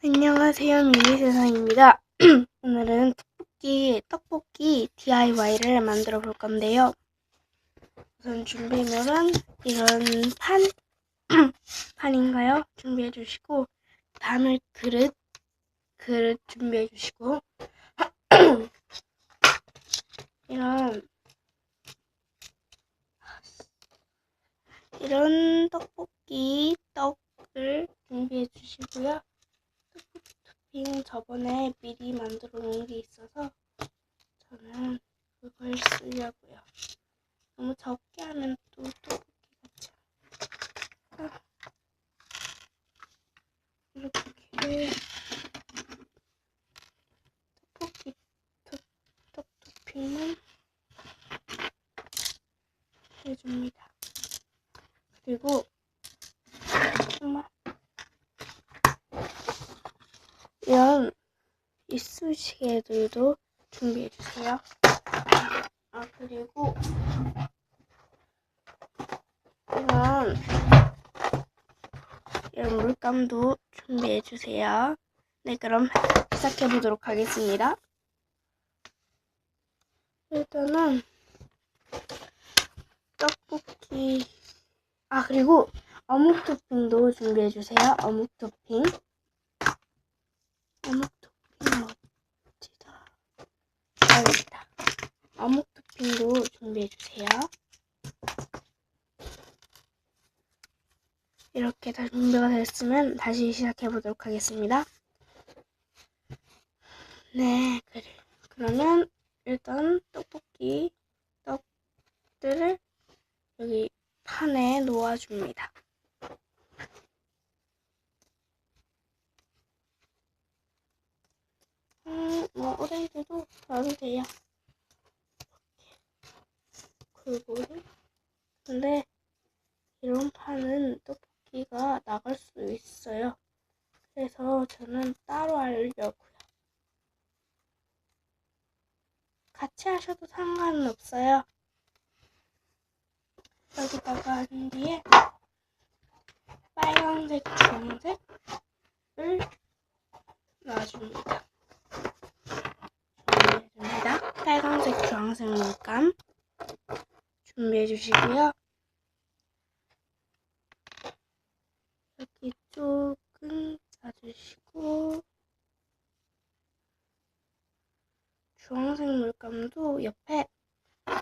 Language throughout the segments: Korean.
안녕하세요. 미니세상입니다. 오늘은 떡볶이, 떡볶이 DIY를 만들어 볼 건데요. 우선 준비물은 이런 판, 판인가요? 준비해 주시고, 담을 그릇, 그릇 준비해 주시고, 이런, 이런 떡볶이 떡을 준비해 주시고요. 토핑 저번에 미리 만들어 놓은 게 있어서 저는 그걸 쓰려고요. 너무 적게 하면 또 떡볶이 않으니까 이렇게 떡볶이 토, 떡 토핑만 해줍니다. 그리고 정말 이런 이쑤시개들도 준비해 주세요. 아 그리고 이런 이런 물감도 준비해 주세요. 네 그럼 시작해 보도록 하겠습니다. 일단은 떡볶이 아 그리고 어묵 토핑도 준비해 주세요. 어묵 토핑. 어묵 토핑 어디다? 여기다. 어묵 토핑도 준비해 주세요. 이렇게 다 준비가 됐으면 다시 시작해 보도록 하겠습니다. 네, 그래. 그러면 일단 떡볶이 떡들을 여기 판에 놓아줍니다. 음, 뭐 오렌지도 넣어도 돼요. 골고루. 근데 이런 판은 떡볶이가 나갈 수 있어요. 그래서 저는 따로 하려고요. 같이 하셔도 상관은 없어요. 여기다가 한 뒤에 빨간색, 주황색을 놔줍니다. 준비해줍니다. 빨간색, 주황색 물감 준비해 주시고요. 여기 조금 짜주시고 주황색 물감도 옆에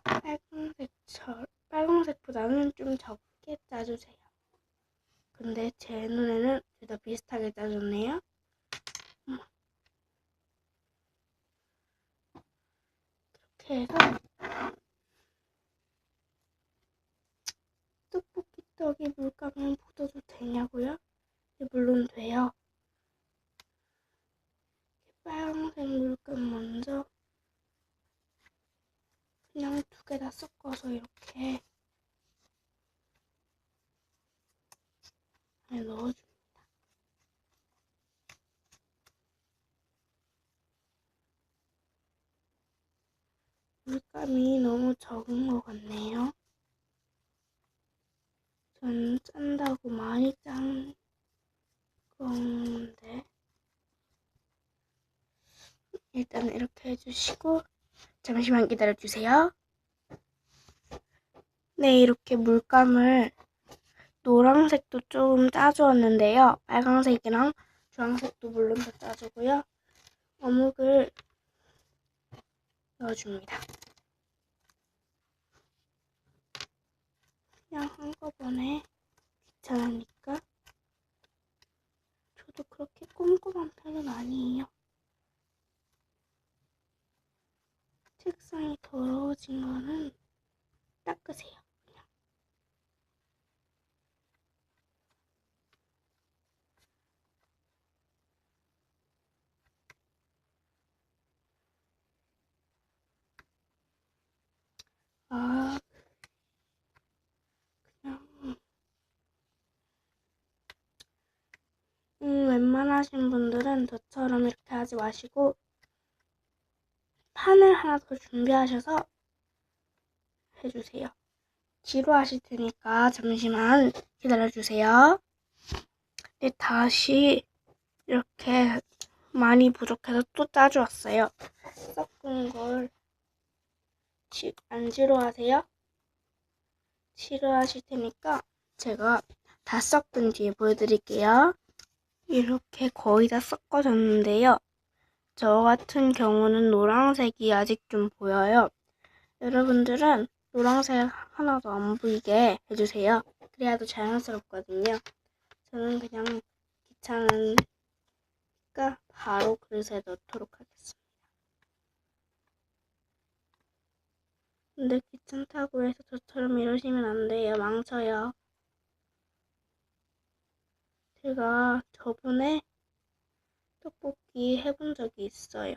빨간색처럼 빨간색보다는 좀 적게 짜주세요. 근데 제 눈에는 둘 다 비슷하게 짜줬네요. 이렇게 해서 떡볶이 떡이 물감에 묻어도 되냐고요? 네, 물론 돼요. 빨간색 물감 먼저 그냥 두개다 섞어서 이렇게 안에 넣어줍니다. 물감이 너무 적은 것 같네요. 저는 짠다고 많이 짠 건데 일단 이렇게 해주시고 잠시만 기다려주세요. 네, 이렇게 물감을 노란색도 조금 짜주었는데요. 빨간색이랑 주황색도 물론 다 짜주고요. 어묵을 넣어줍니다. 그냥 한꺼번에 귀찮으니까 저도 그렇게 꼼꼼한 편은 아니에요. 책상이 더러워진 거는 닦으세요. 그냥. 아, 그냥 음, 웬만하신 분들은 저처럼 이렇게 하지 마시고 판을 하나 더 준비하셔서 해주세요. 지루하실 테니까 잠시만 기다려주세요. 네, 다시 이렇게 많이 부족해서 또 짜주었어요. 섞은 걸 지, 안 지루하세요? 지루하실 테니까 제가 다 섞은 뒤에 보여드릴게요. 이렇게 거의 다 섞어졌는데요. 저 같은 경우는 노란색이 아직 좀 보여요. 여러분들은 노란색 하나도 안 보이게 해주세요. 그래야 더 자연스럽거든요. 저는 그냥 귀찮으니까 바로 그릇에 넣도록 하겠습니다. 근데 귀찮다고 해서 저처럼 이러시면 안 돼요. 망쳐요. 제가 저번에 떡볶이 해본 적이 있어요.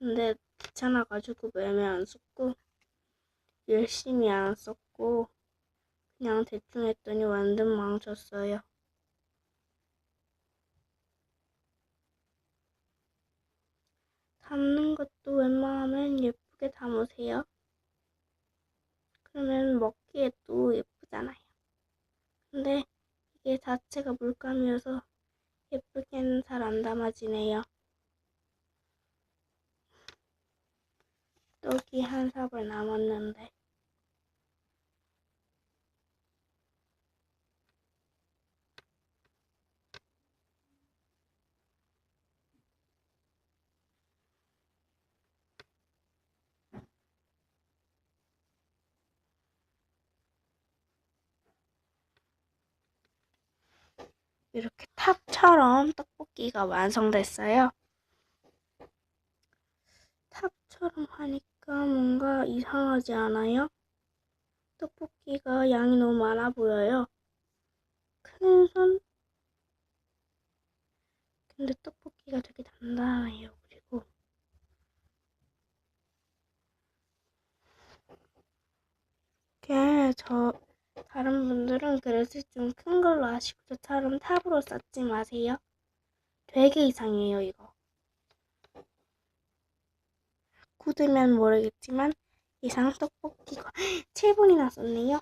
근데 귀찮아가지고 매매 안 썼고 열심히 안 썼고 그냥 대충 했더니 완전 망쳤어요. 담는 것도 웬만하면 예쁘게 담으세요. 그러면 먹기에도 예쁘잖아요. 근데 이게 자체가 물감이어서 예쁘게는 잘 안 담아지네요. 떡이 한 사발 남았는데. 이렇게 탑처럼 떡볶이가 완성됐어요. 탑처럼 하니까 뭔가 이상하지 않아요? 떡볶이가 양이 너무 많아 보여요. 큰 손. 근데 떡볶이가 되게 단단해요. 그리고 이렇게 저 다른 분들은 그릇을 좀 큰 걸로 하시고 저처럼 탑으로 쌓지 마세요. 되게 이상해요, 이거. 굳으면 모르겠지만 이상 떡볶이가 7분이나 썼네요.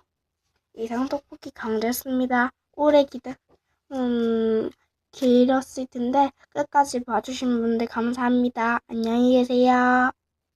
이상 떡볶이 강조했습니다. 오래 기다, 음, 길었을 텐데 끝까지 봐주신 분들 감사합니다. 안녕히 계세요.